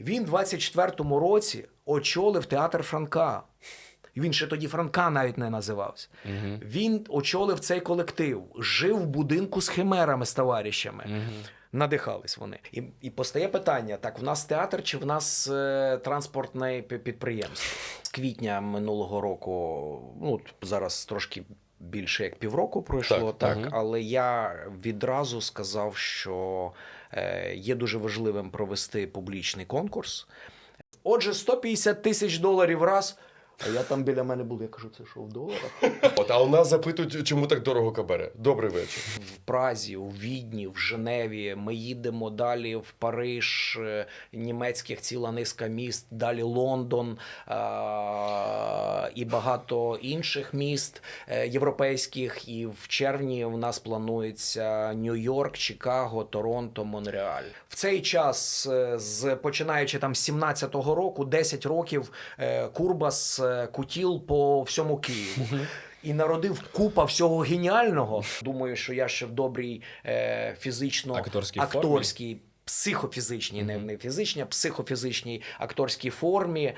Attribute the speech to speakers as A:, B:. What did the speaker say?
A: Він в 24-му році очолив театр Франка. Він ще тоді Франка навіть не називався. Він очолив цей колектив, жив в будинку з химерами з товаришами. Надихались вони. І, і постає питання: так, в нас театр чи в нас е, транспортне підприємство? З квітня минулого року, ну зараз трошки більше як півроку пройшло,
B: Так,
A: так, але я відразу сказав, що е, є дуже важливим провести публічний конкурс. Отже, 150 тисяч доларів раз. А я там біля мене був, я кажу, це що в доларах?
B: От, а у нас запитують, чому так дорого кабаре. Добрий вечір.
A: в Празі, у Відні, в Женеві. Ми їдемо далі в Париж, е, німецьких ціла низка міст, далі Лондон е- і багато інших міст е, європейських. І в червні у нас планується Нью-Йорк, Чикаго, Торонто, Монреаль. В цей час, е, з починаючи там з 17-го року, 10 років Курбас кутіл по всьому Києву. І народив купа всього геніального. Думаю, що я ще в добрій е, фізично
C: Акторській формі?
A: акторській, психофізичній, не, не фізичній, а психофізичній акторській формі.